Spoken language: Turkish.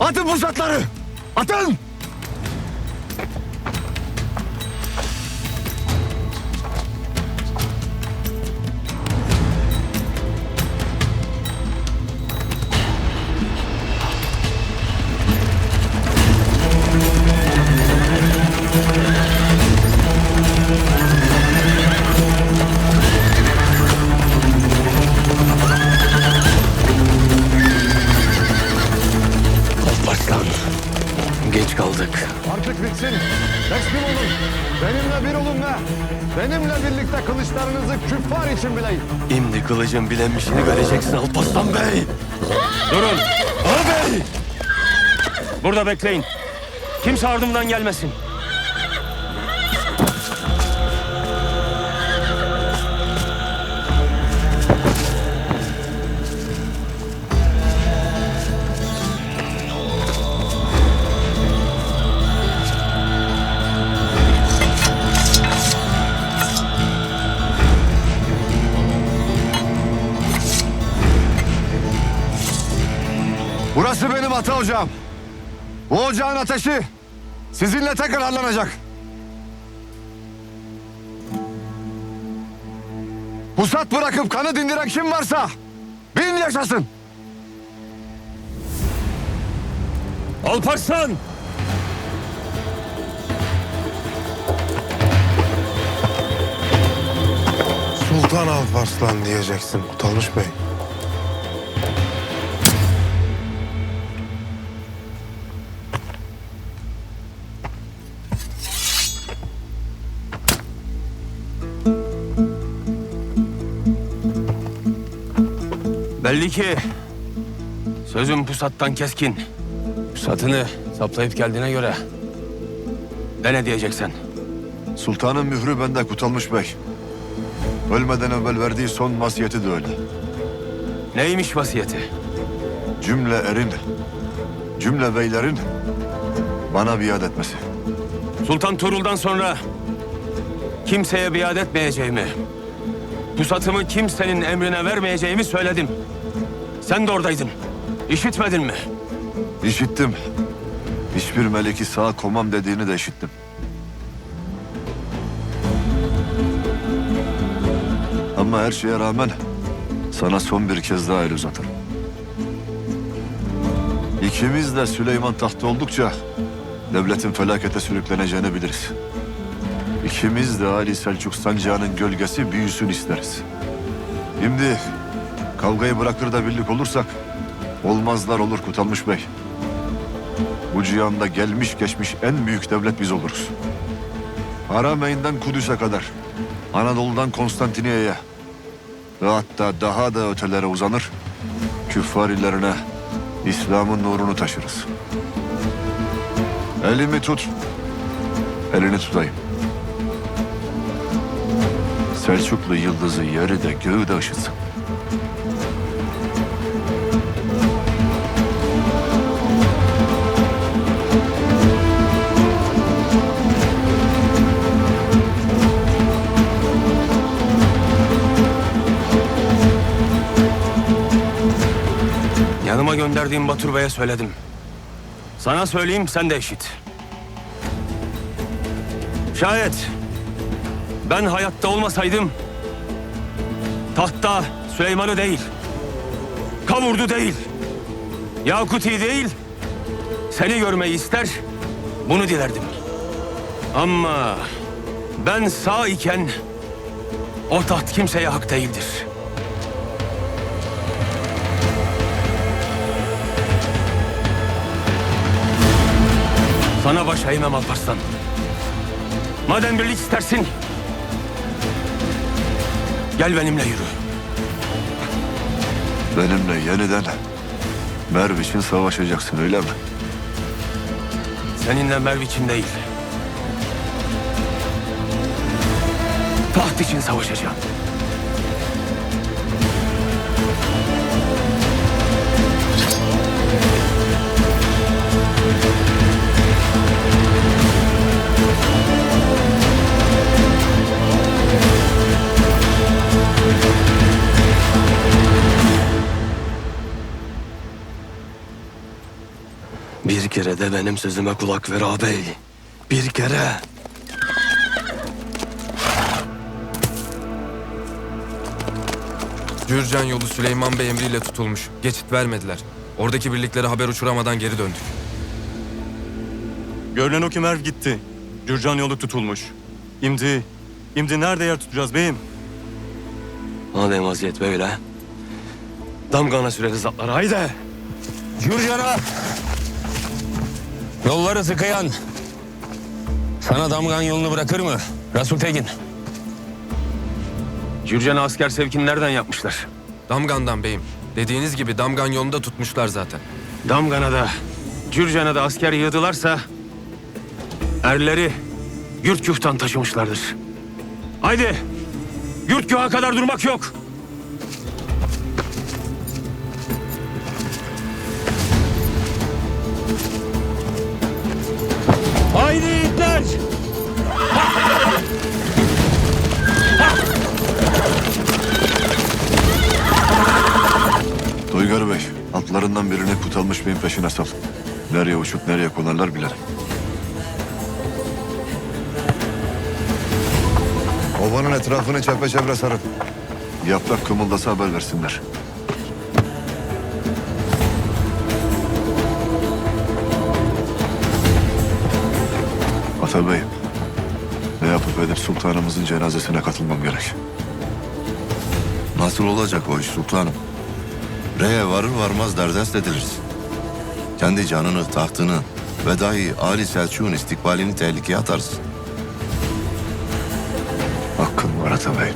Atın pusatları! Atın! Artık bitsin. Teslim olun. Benimle bir olun be. Benimle birlikte kılıçlarınızı küffar için bileyim. Şimdi kılıcın bilenmişini göreceksin Alparslan Bey. Durun. Ağabey! Burada bekleyin. Kimse ardımdan gelmesin. Ata ocağım. Bu ocağın ateşi sizinle tekrarlanacak. Pusat bırakıp kanı dindiren kim varsa bin yaşasın. Alparslan! Sultan Alparslan diyeceksin Kutalmış Bey. Belli ki sözüm pusattan keskin. Pusatını saplayıp geldiğine göre de ne diyeceksin? Sultanın mührü bende Kutalmış Bey. Ölmeden evvel verdiği son vasiyeti de öyle. Neymiş vasiyeti? Cümle erin, cümle beylerin bana biat etmesi. Sultan Tuğrul'dan sonra kimseye biat etmeyeceğimi, pusatımı kimsenin emrine vermeyeceğimi söyledim. Sen de oradaydın. İşitmedin mi? İşittim. Hiçbir meleki sağ komam dediğini de işittim. Ama her şeye rağmen sana son bir kez daha el uzatırım. İkimiz de Süleyman tahtta oldukça devletin felakete sürükleneceğini biliriz. İkimiz de Ali Selçuk sancağının gölgesi büyüsün isteriz. Şimdi kavgayı bırakır da birlik olursak olmazlar olur Kutalmış Bey. Bu cihanda gelmiş geçmiş en büyük devlet biz oluruz. Harameyn'den Kudüs'e kadar, Anadolu'dan Konstantiniye'ye ve hatta daha da ötelere uzanır, küffar illerine İslam'ın nurunu taşırız. Elimi tut, elini tutayım. Selçuklu yıldızı yeri de göğü de ışıtsın. Gönderdiğim Batur Bey'e söyledim. Sana söyleyeyim sen de işit. Şayet ben hayatta olmasaydım tahtta Süleyman'ı değil, Kavurdu değil, Yakuti değil, seni görmeyi ister, bunu dilerdim. Ama ben sağ iken o taht kimseye hak değildir. Sana baş eğmem Alparslan. Madem birlik istersin, gel benimle yürü. Benimle yeniden Merv için savaşacaksın öyle mi? Seninle Merv için değil. Taht için savaşacağım. Kere de benim sözüme kulak ver ağabey. Bir kere. Gürcan yolu Süleyman Bey emriyle tutulmuş. Geçit vermediler. Oradaki birliklere haber uçuramadan geri döndük. Görünen o ki Merv gitti. Gürcan yolu tutulmuş. İmdi, imdi nerede yer tutacağız beyim? Madem vaziyet böyle. Damgana süreriz atları haydi. Gürcan'a! Yolları tıkayan. Sana damgan yolunu bırakır mı? Resul Tekin. Gürcan'a asker sevkini nereden yapmışlar? Damgan'dan beyim. Dediğiniz gibi Damgan yolunda tutmuşlar zaten. Damgan'a da, Gürcan'a da asker yığdılarsa... ...erleri Gürtgüh'tan taşımışlardır. Haydi! Gürtgüh'a kadar durmak yok. Haydi itler! Toygar Bey, atlarından birini Kutalmış Bey'in peşine sal. Nereye uçup nereye konarlar bilelim. Ovanın etrafını çepeçevre sarın. Yaprak kımıldasa haber versinler. Atabeyim, ne yapıp edip sultanımızın cenazesine katılmam gerek. Nasıl olacak o iş sultanım? Reye varır varmaz derdest ediliriz. Kendi canını, tahtını ve dahi Ali Selçuk'un istikbalini tehlikeye atarsın. Hakkın var Atabeyim.